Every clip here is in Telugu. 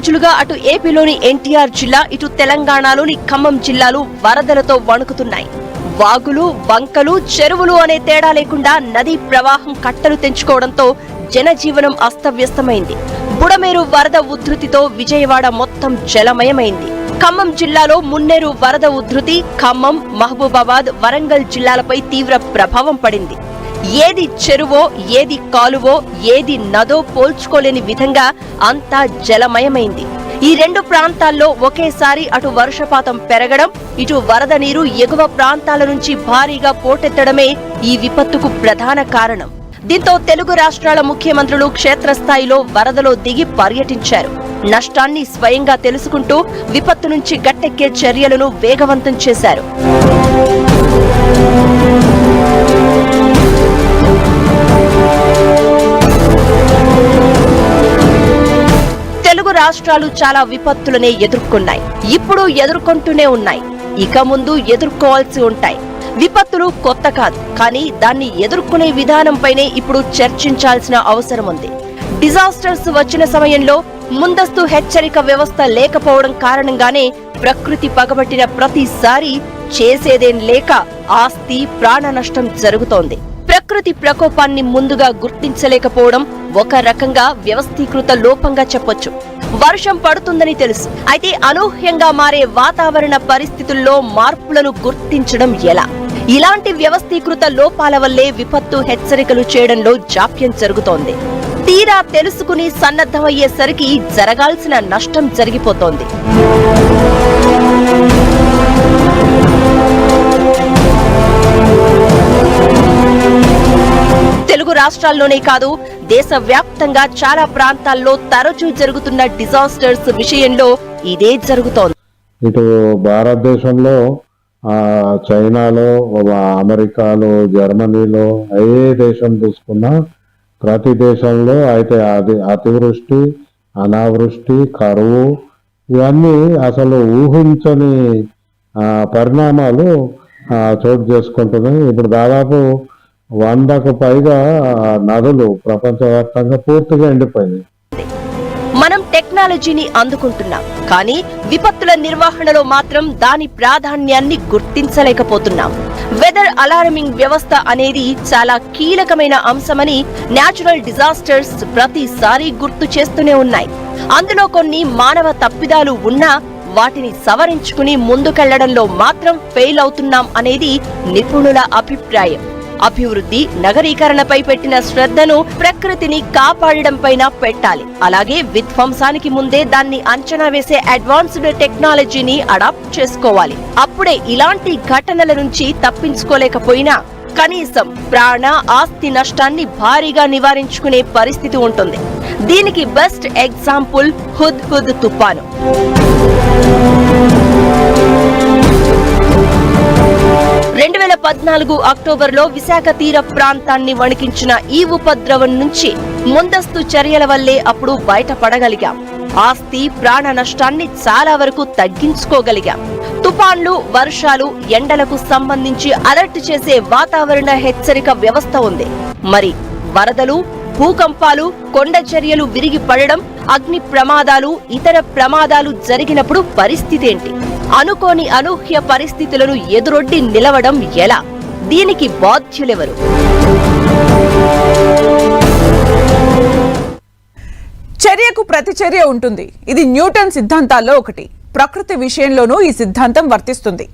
రోజులుగా అటు ఏపీలోని ఎన్టీఆర్ జిల్లా ఇటు తెలంగాణలోని ఖమ్మం జిల్లాలు వరదలతో వణుకుతున్నాయి. వాగులు వంకలు చెరువులు అనే తేడా లేకుండా నదీ ప్రవాహం కట్టలు తెంచుకోవడంతో జనజీవనం అస్తవ్యస్తమైంది. బుడమేరు వరద ఉధృతితో విజయవాడ మొత్తం జలమయమైంది. ఖమ్మం జిల్లాలో మున్నేరు వరద ఉధృతి ఖమ్మం మహబూబాబాద్ వరంగల్ జిల్లాలపై తీవ్ర ప్రభావం పడింది. ఏది చెరువో ఏది కాలువో ఏది నదో పోల్చుకోలేని విధంగా అంతా జలమయమైంది. ఈ రెండు ప్రాంతాల్లో ఒకేసారి అటు వర్షపాతం పెరగడం ఇటు వరద నీరు ఎగువ ప్రాంతాల నుంచి భారీగా పోటెత్తడమే ఈ విపత్తుకు ప్రధాన కారణం. దీంతో తెలుగు రాష్ట్రాల ముఖ్యమంత్రులు క్షేత్రస్థాయిలో వరదలో దిగి పర్యటించారు. నష్టాన్ని స్వయంగా తెలుసుకుంటూ విపత్తు నుంచి గట్టెక్కే చర్యలను వేగవంతం చేశారు. రాష్ట్రాలు చాలా విపత్తులనే ఎదుర్కొన్నాయి. ఇప్పుడు ఎదుర్కొంటూనే ఉన్నాయి. ఇక ముందు ఎదుర్కోవాల్సి ఉంటాయి. విపత్తులు కొత్త కాదు. కానీ దాన్ని ఎదుర్కొనే విధానంపైనే ఇప్పుడు చర్చించాల్సిన అవసరం ఉంది. డిజాస్టర్స్ వచ్చిన సమయంలో ముందస్తు హెచ్చరిక వ్యవస్థ లేకపోవడం కారణంగానే ప్రకృతి పగబట్టిన ప్రతిసారి చేసేదేం లేక ఆస్తి ప్రాణ నష్టం జరుగుతోంది. ప్రకృతి ప్రకోపాన్ని ముందుగా గుర్తించలేకపోవడం ఒక రకంగా వ్యవస్థీకృత లోపంగా చెప్పొచ్చు. వర్షం పడుతుందని తెలుసు. అయితే అనూహ్యంగా మారే వాతావరణ పరిస్థితుల్లో మార్పులను గుర్తించడం ఎలా? ఇలాంటి వ్యవస్థీకృత లోపాల వల్లే విపత్తు హెచ్చరికలు చేయడంలో జాప్యం జరుగుతోంది. తీరా తెలుసుకుని సన్నద్ధమయ్యేసరికి జరగాల్సిన నష్టం జరిగిపోతోంది. తెలుగు రాష్ట్రాల్లోనే కాదు దేశవ్యాప్తంగా చాలా ప్రాంతాల్లో తరచూ జరుగుతున్న డిజాస్టర్స్ విషయంలో ఇదే జరుగుతోంది. ఇటు భారతదేశంలో చైనాలో అమెరికాలో జర్మనీలో ఏ దేశం చూసుకున్నా ప్రతి దేశంలో అయితే అది అతివృష్టి అనావృష్టి కరువు ఇవన్నీ అసలు ఊహించని పరిణామాలు చోటు చేసుకుంటున్నాయి. ఇప్పుడు దాదాపు వందకు పైగా నదులు ప్రపంచవ్యాప్తంగా పూర్తిగా ఎండిపోయినాయి. మనం టెక్నాలజీని అందుకుంటున్నాం కానీ విపత్తుల నిర్వహణలో మాత్రం దాని ప్రాధాన్యాన్ని గుర్తించలేకపోతున్నాం. వెదర్ అలారమింగ్ వ్యవస్థ అనేది చాలా కీలకమైన అంశమని నేచురల్ డిజాస్టర్స్ ప్రతిసారి గుర్తు చేస్తూనే ఉన్నాయి. అందులో కొన్ని మానవ తప్పిదాలు ఉన్నా వాటిని సవరించుకుని ముందుకెళ్ళడంలో మాత్రం ఫెయిల్ అవుతున్నాం అనేది నిపుణుల అభిప్రాయం. అభివృద్ధి నగరీకరణపై పెట్టిన శ్రద్ధను ప్రకృతిని కాపాడడం పైన పెట్టాలి. అలాగే విధ్వంసానికి ముందే దాన్ని అంచనా వేసే అడ్వాన్స్డ్ టెక్నాలజీని అడాప్ట్ చేసుకోవాలి. అప్పుడే ఇలాంటి ఘటనల నుంచి తప్పించుకోలేకపోయినా కనీసం ప్రాణ ఆస్తి నష్టాన్ని భారీగా నివారించుకునే పరిస్థితి ఉంటుంది. దీనికి బెస్ట్ ఎగ్జాంపుల్ హుద్ హుద్ తుపాను. పద్నాలుగు అక్టోబర్లో విశాఖ తీర ప్రాంతాన్ని వణికించిన ఈ ఉపద్రవం నుంచి ముందస్తు చర్యల వల్లే అప్పుడు బయటపడగలిగాం. ఆస్తి ప్రాణ నష్టాన్ని చాలా వరకు తగ్గించుకోగలిగాం. తుఫాన్లు వర్షాలు ఎండలకు సంబంధించి అలర్ట్ చేసే వాతావరణ హెచ్చరిక వ్యవస్థ ఉంది. మరి వరదలు భూకంపాలు కొండ చర్యలు విరిగి పడడం అగ్ని ప్రమాదాలు ఇతర ప్రమాదాలు జరిగినప్పుడు పరిస్థితి ఏంటి? అనుకోని అనూహ్య పరిస్థితులను ఎదురొడ్డి నిలవడం ఎలా? దీనికి బాధ్యులెవరు? చర్యకు ప్రతిచర్య ఉంటుంది. ఇది న్యూటన్ సిద్ధాంతాల్లో ఒకటి. ప్రకృతి విషయంలోనూ ఈ సిద్ధాంతం వర్తిస్తుంది.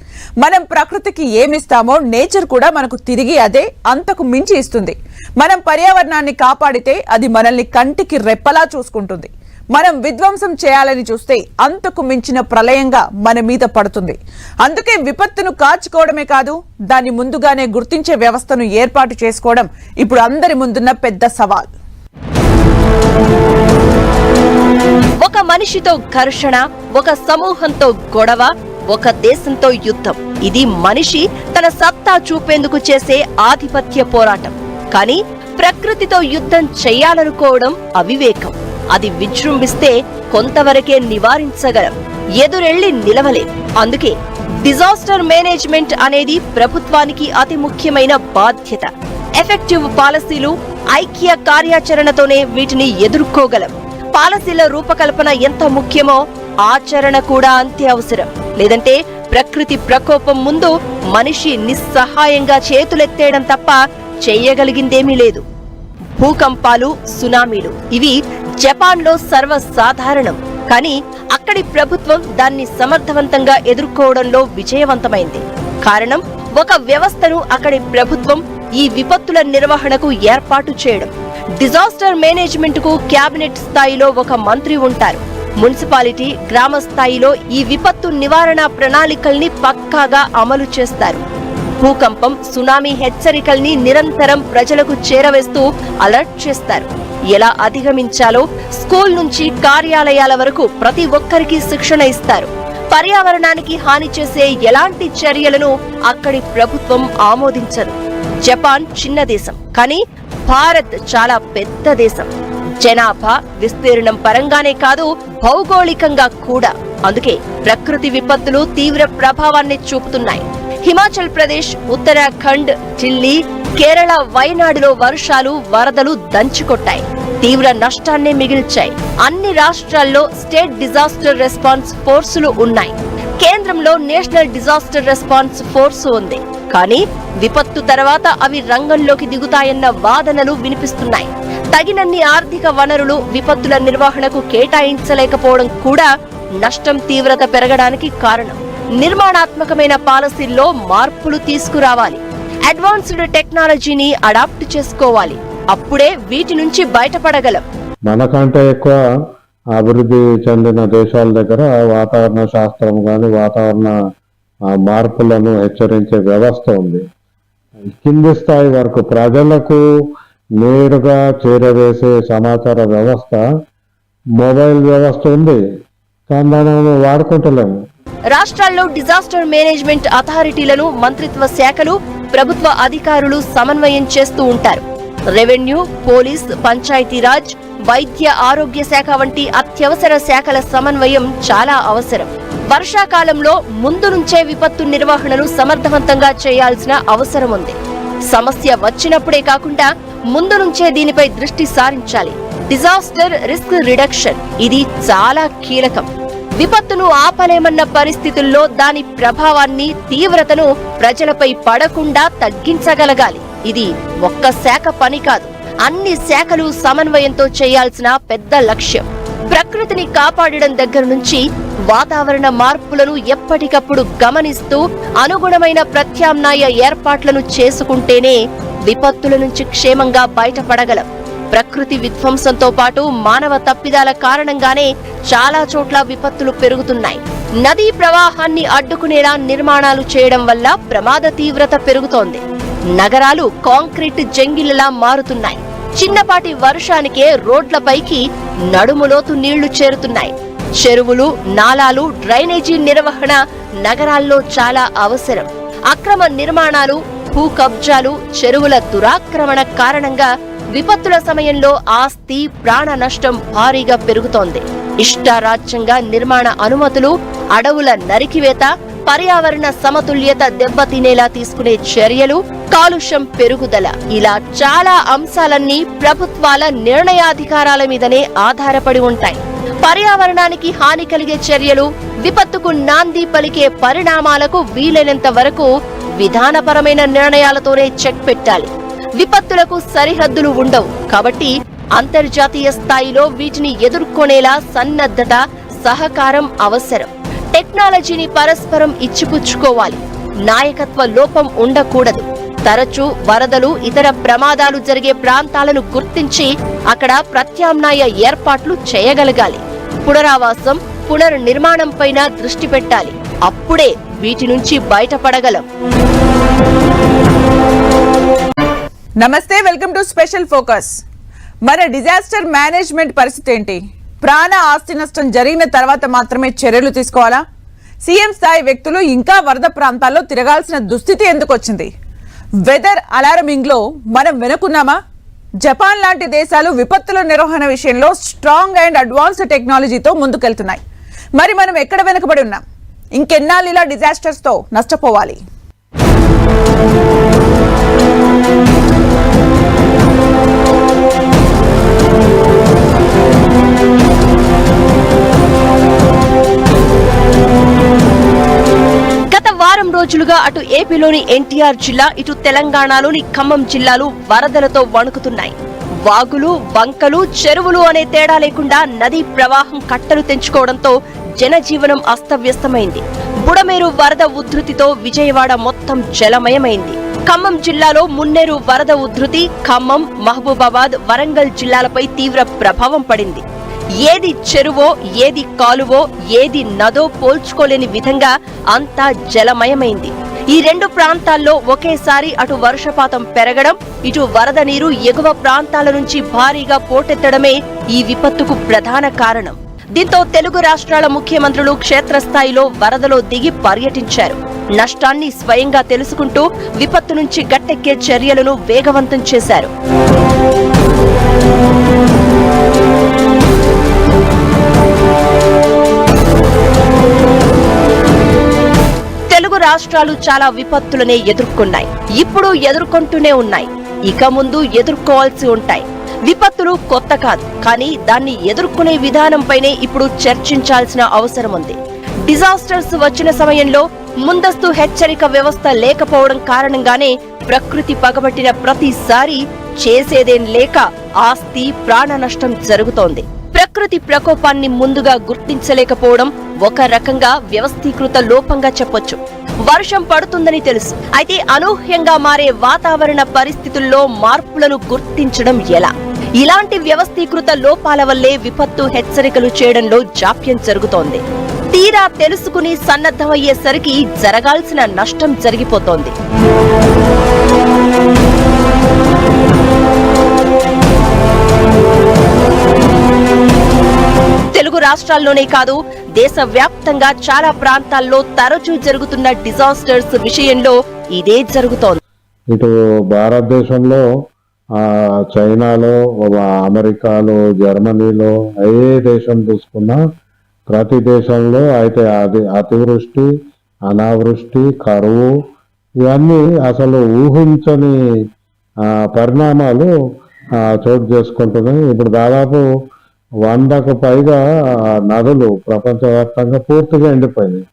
మనం ప్రకృతికి ఏమిస్తామో నేచర్ కూడా మనకు తిరిగి అదే అంతకు మించి ఇస్తుంది. మనం పర్యావరణాన్ని కాపాడితే అది మనల్ని కంటికి రెప్పలా చూసుకుంటుంది. మనం విధ్వంసం చేయాలని చూస్తే అంతకు మించిన ప్రళయంగా మన మీద పడుతుంది. అందుకే విపత్తును కాచుకోవడమే కాదు దాన్ని ముందుగానే గుర్తించే వ్యవస్థను ఏర్పాటు చేసుకోవడం ఇప్పుడు అందరి ముందున్న పెద్ద సవాల్. ఒక మనిషితో ఘర్షణ ఒక సమూహంతో గొడవ ఒక దేశంతో యుద్ధం. ఇది మనిషి తన సత్తా చూపేందుకు చేసే ఆధిపత్య పోరాటం. కానీ ప్రకృతితో యుద్ధం చెయ్యాలనుకోవడం అవివేకం. అది విజృంభిస్తే కొంతవరకే నివారించగలం. ఎదురెళ్ళి నిలవలేం. అందుకే డిజాస్టర్ మేనేజ్మెంట్ అనేది ప్రభుత్వానికి అతి ముఖ్యమైన బాధ్యత. ఎఫెక్టివ్ పాలసీలు ఐక్య కార్యాచరణతోనే వీటిని ఎదుర్కోగలం. పాలసీల రూపకల్పన ఎంత ముఖ్యమో ఆచరణ కూడా అంతే అవసరం. లేదంటే ప్రకృతి ప్రకోపం ముందు మనిషి నిస్సహాయంగా చేతులెత్తేయడం తప్ప చెయ్యగలిగిందేమీ లేదు. భూకంపాలు సునామీలు ఇవి జపాన్లో సర్వసాధారణం. కానీ అక్కడి ప్రభుత్వం దాన్ని సమర్థవంతంగా ఎదుర్కోవడంలో విజయవంతమైంది. కారణం ఒక వ్యవస్థను అక్కడి ప్రభుత్వం ఈ విపత్తుల నిర్వహణకు ఏర్పాటు చేయడం. డిజాస్టర్ మేనేజ్మెంట్కు కేబినెట్ స్థాయిలో ఒక మంత్రి ఉంటారు. మున్సిపాలిటీ గ్రామ స్థాయిలో ఈ విపత్తు నివారణ ప్రణాళికల్ని పక్కాగా అమలు చేస్తారు. భూకంపం సునామీ హెచ్చరికల్ని నిరంతరం ప్రజలకు చేరవేస్తూ అలర్ట్ చేస్తారు. ఎలా అధిగమించాలో స్కూల్ నుంచి కార్యాలయాల వరకు ప్రతి ఒక్కరికి శిక్షణ ఇస్తారు. పర్యావరణానికి హాని చేసే ఎలాంటి చర్యలను అక్కడి ప్రభుత్వం ఆమోదించదు. జపాన్ చిన్న దేశం కానీ భారత్ చాలా పెద్ద దేశం. జనాభా విస్తీర్ణం పరంగానే కాదు భౌగోళికంగా కూడా. అందుకే ప్రకృతి విపత్తులు తీవ్ర ప్రభావాన్ని చూపుతున్నాయి. హిమాచల్ ప్రదేశ్ ఉత్తరాఖండ్ ఢిల్లీ కేరళ వైనాడులో వర్షాలు వరదలు దంచుకొట్టాయి. తీవ్ర నష్టాన్ని మిగిల్చాయి. అన్ని రాష్ట్రాల్లో స్టేట్ డిజాస్టర్ రెస్పాన్స్ ఫోర్సులు ఉన్నాయి. కేంద్రంలో నేషనల్ డిజాస్టర్ రెస్పాన్స్ ఫోర్సు ఉంది. కానీ విపత్తు తర్వాత అవి రంగంలోకి దిగుతాయన్న వాదనలు వినిపిస్తున్నాయి. తగినన్ని ఆర్థిక వనరులు విపత్తుల నిర్వహణకు కేటాయించలేకపోవడం కూడా నష్టం తీవ్రత పెరగడానికి కారణం. నిర్మాణాత్మకమైన పాలసీల్లో మార్పులు తీసుకురావాలి. అడ్వాన్స్డ్ టెక్నాలజీని అడాప్ట్ చేసుకోవాలి. అప్పుడే వీటి నుంచి బయటపడగలం. మనకంటే ఎక్కువ అభివృద్ధి చెందిన దేశాల దగ్గర వాతావరణ శాస్త్రం కానీ వాతావరణ మార్పులను హెచ్చరించే వ్యవస్థ ఉంది. కింది స్థాయి వరకు ప్రజలకు నేరుగా చేరవేసే సమాచార వ్యవస్థ మొబైల్ వ్యవస్థ ఉంది. కానీ దాన్ని వాడుకుంటలేము. రాష్ట్రాల్లో డిజాస్టర్ మేనేజ్మెంట్ అథారిటీలను మంత్రిత్వ శాఖలు ప్రభుత్వ అధికారులు సమన్వయం చేస్తూ ఉంటారు. రెవెన్యూ పోలీస్ పంచాయతీరాజ్ వైద్య ఆరోగ్య శాఖ వంటి అత్యవసర శాఖల సమన్వయం చాలా అవసరం. వర్షాకాలంలో ముందు నుంచే విపత్తు నిర్వహణను సమర్థవంతంగా చేయాల్సిన అవసరం ఉంది. సమస్య వచ్చినప్పుడే కాకుండా ముందు నుంచే దీనిపై దృష్టి సారించాలి. డిజాస్టర్ రిస్క్ రిడక్షన్ ఇది చాలా కీలకం. విపత్తును ఆపలేమన్న పరిస్థితుల్లో దాని ప్రభావాన్ని తీవ్రతను ప్రజలపై పడకుండా తగ్గించగలగాలి. ఇది ఒక్క శాఖ పని కాదు. అన్ని శాఖలు సమన్వయంతో చేయాల్సిన పెద్ద లక్ష్యం. ప్రకృతిని కాపాడడం దగ్గర నుంచి వాతావరణ మార్పులను ఎప్పటికప్పుడు గమనిస్తూ అనుగుణమైన ప్రత్యామ్నాయ ఏర్పాట్లను చేసుకుంటేనే విపత్తుల నుంచి క్షేమంగా బయటపడగలం. ప్రకృతి విధ్వంసంతో పాటు మానవ తప్పిదాల కారణంగానే చాలా చోట్ల విపత్తులు పెరుగుతున్నాయి. నదీ ప్రవాహాన్ని అడ్డుకునేలా నిర్మాణాలు చేయడం వల్ల ప్రమాద తీవ్రత పెరుగుతోంది. నగరాలు కాంక్రీట్ జంగిలలా మారుతున్నాయి. చిన్నపాటి వర్షానికే రోడ్లపైకి నడుములోతు నీళ్ళు చేరుతున్నాయి. చెరువులు నాలాలు డ్రైనేజీ నిర్వహణ నగరాల్లో చాలా అవసరం. అక్రమ నిర్మాణాలు భూ కబ్జాలు చెరువుల దురాక్రమణ కారణంగా విపత్తుల సమయంలో ఆస్తి ప్రాణ నష్టం భారీగా పెరుగుతోంది. ఇష్టారాజ్యంగా నిర్మాణ అనుమతులు అడవుల నరికివేత పర్యావరణ సమతుల్యత దెబ్బతినేలా తీసుకునే చర్యలు కాలుష్యం పెరుగుదల. ఇలా చాలా అంశాలన్నీ ప్రభుత్వాల నిర్ణయాధికారాల మీదనే ఆధారపడి ఉంటాయి. పర్యావరణానికి హాని కలిగే చర్యలు విపత్తుకు నాంది పలికే పరిణామాలకు వీలైనంత వరకు విధానపరమైన నిర్ణయాలతోనే చెక్ పెట్టాలి. విపత్తులకు సరిహద్దులు ఉండవు. కాబట్టి అంతర్జాతీయ స్థాయిలో వీటిని ఎదుర్కొనేలా సన్నద్ధత సహకారం అవసరం. టెక్నాలజీని పరస్పరం ఇచ్చిపుచ్చుకోవాలి. నాయకత్వ లోపం ఉండకూడదు. తరచూ వరదలు ఇతర ప్రమాదాలు జరిగే ప్రాంతాలను గుర్తించి అక్కడ ప్రత్యామ్నాయ ఏర్పాట్లు చేయగలగాలి. పునరావాసం పునర్నిర్మాణంపైన దృష్టి పెట్టాలి. అప్పుడే వీటి నుంచి బయటపడగలం. నమస్తే వెల్కమ్ టు స్పెషల్ ఫోకస్. మన డిజాస్టర్ మేనేజ్మెంట్ పరిస్థితి ఏంటి? ప్రాణ ఆస్తి నష్టం జరిగిన తర్వాత మాత్రమే చర్యలు తీసుకోవాలా? సీఎం స్థాయి వ్యక్తులు ఇంకా వరద ప్రాంతాల్లో తిరగాల్సిన దుస్థితి ఎందుకు వచ్చింది? వెదర్ అలారమింగ్లో మనం వెనుకున్నామా? జపాన్ లాంటి దేశాలు విపత్తుల నిర్వహణ విషయంలో స్ట్రాంగ్ అండ్ అడ్వాన్స్డ్ టెక్నాలజీతో ముందుకెళ్తున్నాయి. మరి మనం ఎక్కడ వెనుకబడి ఉన్నాం? ఇంకెన్నాళ్ళు ఇలా డిజాస్టర్స్ నష్టపోవాలి? రోజులుగా అటు ఏపీలోని ఎన్టీఆర్ జిల్లా ఇటు తెలంగాణలోని ఖమ్మం జిల్లాలు వరదలతో వణుకుతున్నాయి. వాగులు వంకలు చెరువులు అనే తేడా లేకుండా నదీ ప్రవాహం కట్టలు తెంచుకోవడంతో జనజీవనం అస్తవ్యస్తమైంది. బుడమేరు వరద ఉధృతితో విజయవాడ మొత్తం జలమయమైంది. ఖమ్మం జిల్లాలో మున్నేరు వరద ఉధృతి ఖమ్మం మహబూబాబాద్ వరంగల్ జిల్లాలపై తీవ్ర ప్రభావం పడింది. ఏది చెరువో ఏది కాలువో ఏది నదో పోల్చుకోలేని విధంగా అంతా జలమయమైంది. ఈ రెండు ప్రాంతాల్లో ఒకేసారి అటు వర్షపాతం పెరగడం ఇటు వరద నీరు ఎగువ ప్రాంతాల నుంచి భారీగా పోటెత్తడమే ఈ విపత్తుకు ప్రధాన కారణం. దీంతో తెలుగు రాష్ట్రాల ముఖ్యమంత్రులు క్షేత్రస్థాయిలో వరదలో దిగి పర్యటించారు. నష్టాన్ని స్వయంగా తెలుసుకుంటూ విపత్తు నుంచి గట్టెక్కే చర్యలను వేగవంతం చేశారు. రాష్ట్రాలు చాలా విపత్తులనే ఎదుర్కొన్నాయి. ఇప్పుడు ఎదుర్కొంటూనే ఉన్నాయి. ఇక ముందు ఎదుర్కోవాల్సి ఉంటాయి. విపత్తులు కొత్త కాదు. కానీ దాన్ని ఎదుర్కొనే విధానంపైనే ఇప్పుడు చర్చించాల్సిన అవసరం ఉంది. డిజాస్టర్స్ వచ్చిన సమయంలో ముందస్తు హెచ్చరిక వ్యవస్థ లేకపోవడం కారణంగానే ప్రకృతి పగబట్టిన ప్రతిసారి చేసేదేం లేక ఆస్తి ప్రాణ నష్టం జరుగుతోంది. ప్రకృతి ప్రకోపాన్ని ముందుగా గుర్తించలేకపోవడం ఒక రకంగా వ్యవస్థీకృత లోపంగా చెప్పొచ్చు. వర్షం పడుతుందని తెలుసు. అయితే అనూహ్యంగా మారే వాతావరణ పరిస్థితుల్లో మార్పులను గుర్తించడం ఎలా? ఇలాంటి వ్యవస్థీకృత లోపాల వల్లే విపత్తు హెచ్చరికలు చేయడంలో జాప్యం జరుగుతోంది. తీరా తెలుసుకుని సన్నద్ధమయ్యేసరికి జరగాల్సిన నష్టం జరిగిపోతోంది. తెలుగు రాష్ట్రాల్లోనే కాదు దేశవ్యాప్తంగా చాలా ప్రాంతాల్లో తరచూ జరుగుతున్న డిజాస్టర్స్ విషయంలో ఇదే జరుగుతోంది. ఇటు భారతదేశంలో చైనాలో అమెరికాలో జర్మనీలో ఏ దేశం చూసుకున్నా ప్రతి దేశంలో అయితే అది అతివృష్టి అనావృష్టి కరువు ఇవన్నీ అసలు ఊహించని పరిణామాలు చోటు చేసుకుంటున్నాయి. ఇప్పుడు దాదాపు వందకు పైగా నదులు ప్రపంచవ్యాప్తంగా పూర్తిగా ఎండిపోయినాయి.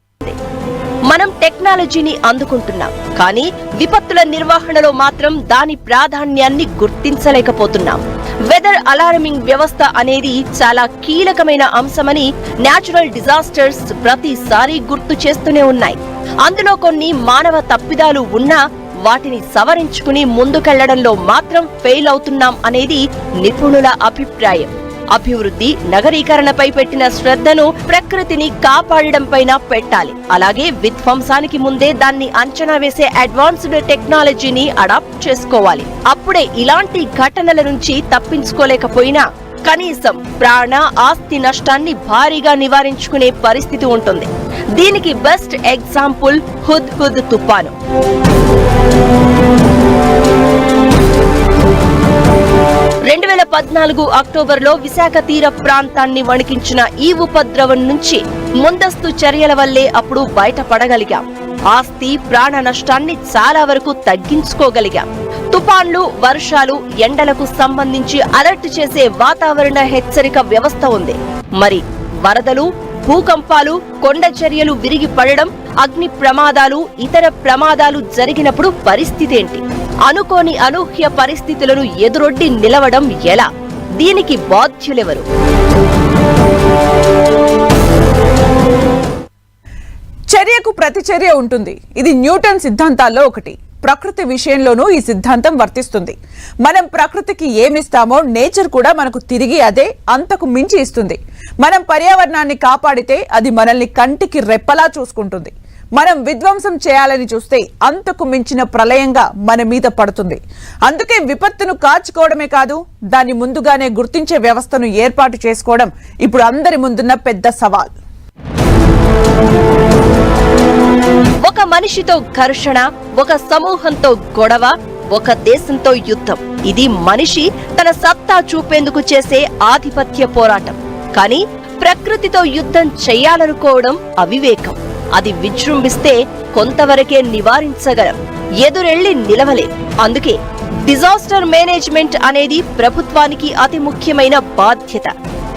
మనం టెక్నాలజీని అందుకుంటున్నాం కానీ విపత్తుల నిర్వహణలో మాత్రం దాని ప్రాధాన్యాన్ని గుర్తించలేకపోతున్నాం. వెదర్ అలారమింగ్ వ్యవస్థ అనేది చాలా కీలకమైన అంశమని నేచురల్ డిజాస్టర్స్ ప్రతిసారి గుర్తు చేస్తూనే ఉన్నాయి. అందులో కొన్ని మానవ తప్పిదాలు ఉన్నా వాటిని సవరించుకుని ముందుకెళ్ళడంలో మాత్రం ఫెయిల్ అవుతున్నాం అనేది నిపుణుల అభిప్రాయం. అభివృద్ధి నగరీకరణపై పెట్టిన శ్రద్ధను ప్రకృతిని కాపాడడం పైన పెట్టాలి. అలాగే విధ్వంసానికి ముందే దాన్ని అంచనా వేసే అడ్వాన్స్డ్ టెక్నాలజీని అడాప్ట్ చేసుకోవాలి. అప్పుడే ఇలాంటి ఘటనల నుంచి తప్పించుకోలేకపోయినా కనీసం ప్రాణ ఆస్తి నష్టాన్ని భారీగా నివారించుకునే పరిస్థితి ఉంటుంది. దీనికి బెస్ట్ ఎగ్జాంపుల్ హుద్ హుద్ తుపాను. రెండు వేల పద్నాలుగు అక్టోబర్లో విశాఖ తీర ప్రాంతాన్ని వణికించిన ఈ ఉపద్రవం నుంచి ముందస్తు చర్యల వల్లే అప్పుడు బయటపడగలిగాం. ఆస్తి ప్రాణ నష్టాన్ని చాలా వరకు తగ్గించుకోగలిగాం. తుఫాన్లు వర్షాలు ఎండలకు సంబంధించి అలర్ట్ చేసే వాతావరణ హెచ్చరిక వ్యవస్థ ఉంది. మరి వరదలు భూకంపాలు కొండ చర్యలు విరిగి పడడం అగ్ని ప్రమాదాలు ఇతర ప్రమాదాలు జరిగినప్పుడు పరిస్థితి ఏంటి అనుకోని అనూహ్య పరిస్థితులను ఎదురొడ్డి నిలవడం ఎలా? దీనికి బాధ్యులెవరు? చర్యకు ప్రతిచర్య ఉంటుంది. ఇది న్యూటన్ సిద్ధాంతాల్లో ఒకటి. ప్రకృతి విషయంలోనూ ఈ సిద్ధాంతం వర్తిస్తుంది. మనం ప్రకృతికి ఏమిస్తామో నేచర్ కూడా మనకు తిరిగి అదే అంతకు మించి ఇస్తుంది. మనం పర్యావరణాన్ని కాపాడితే అది మనల్ని కంటికి రెప్పలా చూసుకుంటుంది. మనం విధ్వంసం చేయాలని చూస్తే అంతకు మించిన ప్రళయంగా మన మీద పడుతుంది. అందుకే విపత్తును కాచుకోవడమే కాదు దాన్ని ముందుగానే గుర్తించే వ్యవస్థను ఏర్పాటు చేసుకోవడం ఇప్పుడు అందరి ముందున్న పెద్ద సవాల్. ఒక మనిషితో ఘర్షణ ఒక సమూహంతో గొడవ ఒక దేశంతో యుద్ధం. ఇది మనిషి తన సత్తా చూపేందుకు చేసే ఆధిపత్య పోరాటం. కానీ ప్రకృతితో యుద్ధం చెయ్యాలనుకోవడం అవివేకం. అది విజృంభిస్తే కొంతవరకే నివారించగలం. ఎదురెళ్ళి నిలవలే. అందుకే డిజాస్టర్ మేనేజ్మెంట్ అనేది ప్రభుత్వానికి అతి ముఖ్యమైన బాధ్యత.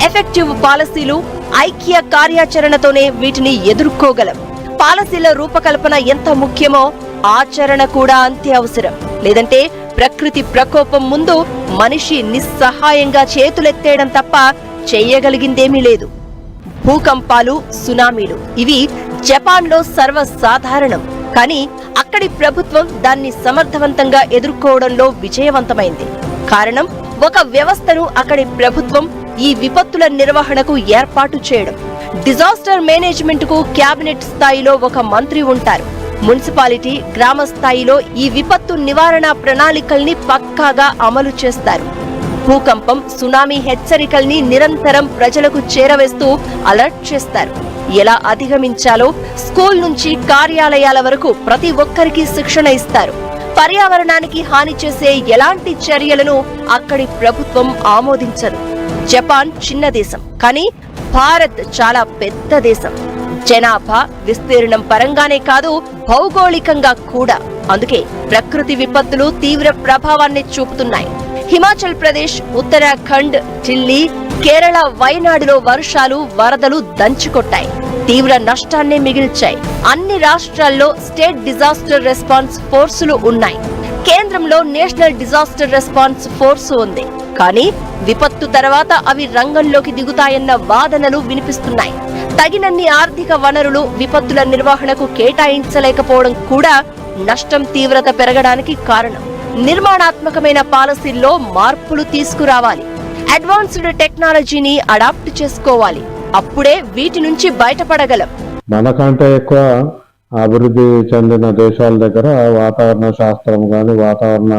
ఎఫెక్టివ్ పాలసీలు ఐక్య కార్యాచరణతోనే వీటిని ఎదుర్కోగలం. పాలసీల రూపకల్పన ఎంత ముఖ్యమో ఆచరణ కూడా అంతే అవసరం. లేదంటే ప్రకృతి ప్రకోపం ముందు మనిషి నిస్సహాయంగా చేతులెత్తేయడం తప్ప చెయ్యగలిగిందేమీ లేదు. భూకంపాలు సునామీలు ఇవి జపాన్లో సర్వసాధారణం. కానీ అక్కడి ప్రభుత్వం దాన్ని సమర్థవంతంగా ఎదుర్కోవడంలో విజయవంతమైంది. కారణం ఒక వ్యవస్థను అక్కడి ప్రభుత్వం ఈ విపత్తుల నిర్వహణకు ఏర్పాటు చేయడం. డిజాస్టర్ మేనేజ్మెంట్కు క్యాబినెట్ స్థాయిలో ఒక మంత్రి ఉంటారు. మున్సిపాలిటీ గ్రామ స్థాయిలో ఈ విపత్తు నివారణ ప్రణాళికల్ని పక్కాగా అమలు చేస్తారు. భూకంపం సునామీ హెచ్చరికల్ని నిరంతరం ప్రజలకు చేరవేస్తూ అలర్ట్ చేస్తారు. ఎలా అధిగమించాలో స్కూల్ నుంచి కార్యాలయాల వరకు ప్రతి ఒక్కరికి శిక్షణ ఇస్తారు. పర్యావరణానికి హాని చేసే ఎలాంటి చర్యలను అక్కడి ప్రభుత్వం ఆమోదించదు. జపాన్ చిన్న దేశం కానీ భారత్ చాలా పెద్ద దేశం. జనాభా విస్తీర్ణం పరంగానే కాదు భౌగోళికంగా కూడా. అందుకే ప్రకృతి విపత్తులు తీవ్ర ప్రభావాన్ని చూపుతున్నాయి. హిమాచల్ ప్రదేశ్ ఉత్తరాఖండ్ ఢిల్లీ కేరళ వైనాడులో వర్షాలు వరదలు దంచుకొట్టాయి. తీవ్ర నష్టాన్ని మిగిల్చాయి. అన్ని రాష్ట్రాల్లో స్టేట్ డిజాస్టర్ రెస్పాన్స్ ఫోర్సులు ఉన్నాయి. కేంద్రంలో నేషనల్ డిజాస్టర్ రెస్పాన్స్ ఫోర్స్ ఉంది. కానీ విపత్తు తర్వాత అవి రంగంలోకి దిగుతాయన్న వాదనలు వినిపిస్తున్నాయి. తగినన్ని ఆర్థిక వనరులు విపత్తుల నిర్వహణకు కేటాయించలేకపోవడం కూడా నష్టం తీవ్రత పెరగడానికి కారణం. నిర్మాణాత్మకమైన పాలసీల్లో మార్పులు తీసుకురావాలి. అడ్వాన్స్డ్ టెక్నాలజీని అడాప్ట్ చేసుకోవాలి. అప్పుడే వీటి నుంచి బయటపడగలం. మనకంటే ఎక్కువ అభివృద్ధి చెందిన దేశాల దగ్గర వాతావరణ శాస్త్రం కానీ వాతావరణ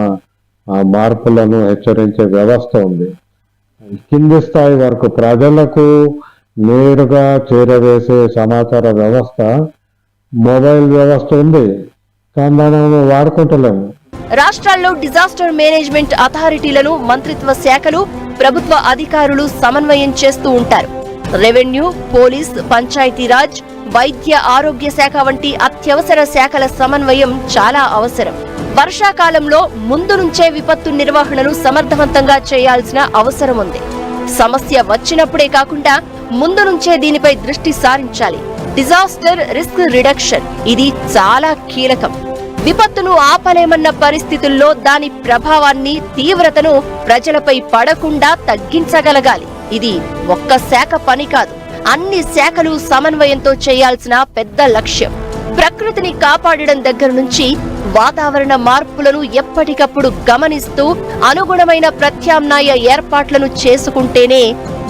మార్పులను హెచ్చరించే వ్యవస్థ ఉంది. కింది స్థాయి వరకు ప్రజలకు నేరుగా చేరవేసే సమాచార వ్యవస్థ మొబైల్ వ్యవస్థ ఉంది. కానీ మనం వాడుకుంటలేము. రాష్ట్రాల్లో డిజాస్టర్ మేనేజ్మెంట్ అథారిటీలను మంత్రిత్వ శాఖలు ప్రభుత్వ అధికారులు సమన్వయం చేస్తూ ఉంటారు. రెవెన్యూ పోలీస్ పంచాయతీరాజ్ వైద్య ఆరోగ్య శాఖ వంటి అత్యవసర శాఖల సమన్వయం చాలా అవసరం. వర్షాకాలంలో ముందు నుంచే విపత్తు నిర్వహణను సమర్థవంతంగా చేయాల్సిన అవసరం ఉంది. సమస్య వచ్చినప్పుడే కాకుండా ముందు నుంచే దీనిపై దృష్టి సారించాలి. డిజాస్టర్ రిస్క్ రిడక్షన్ ఇది చాలా కీలకం. విపత్తును ఆపలేమన్న పరిస్థితుల్లో దాని ప్రభావాన్ని తీవ్రతను ప్రజలపై పడకుండా తగ్గించగలగాలి. ఇది ఒక్క శాఖ పని కాదు. అన్ని శాఖలు సమన్వయంతో చేయాల్సిన పెద్ద లక్ష్యం. ప్రకృతిని కాపాడడం దగ్గర నుంచి వాతావరణ మార్పులను ఎప్పటికప్పుడు గమనిస్తూ అనుగుణమైన ప్రత్యామ్నాయ ఏర్పాట్లను చేసుకుంటేనే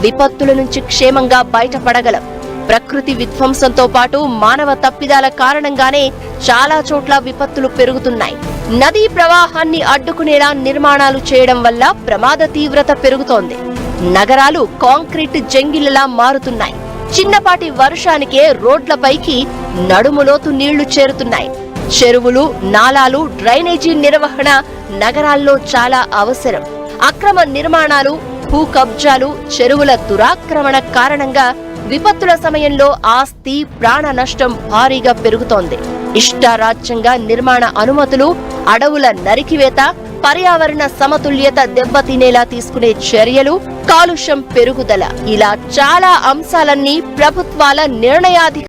విపత్తుల నుంచి క్షేమంగా బయటపడగలం. ప్రకృతి విధ్వంసంతో పాటు మానవ తప్పిదాల కారణంగానే చాలా చోట్ల విపత్తులు పెరుగుతున్నాయి. నదీ ప్రవాహాన్ని అడ్డుకునేలా నిర్మాణాలు చేయడం వల్ల ప్రమాద తీవ్రత పెరుగుతోంది. నగరాలు కాంక్రీట్ జంగిలలా మారుతున్నాయి. చిన్నపాటి వర్షానికే రోడ్లపైకి నడుములోతు నీళ్ళు చేరుతున్నాయి. చెరువులు నాలాలు డ్రైనేజీ నిర్వహణ నగరాల్లో చాలా అవసరం. అక్రమ నిర్మాణాలు భూ కబ్జాలు చెరువుల దురాక్రమణ కారణంగా విపత్తుల సమయంలో ఆస్తి ప్రాణ నష్టం భారీగా పెరుగుతోంది. ఇష్టారాజ్యంగా నిర్మాణ అనుమతులు అడవుల నరికివేత పర్యావరణ సమతుల్యత దెబ్బతినేలా తీసుకునే చర్యలు కాలుష్యం పెరుగుదల. ఇలా చాలా అంశాలన్నీ ప్రభుత్వాల నిర్ణయాధి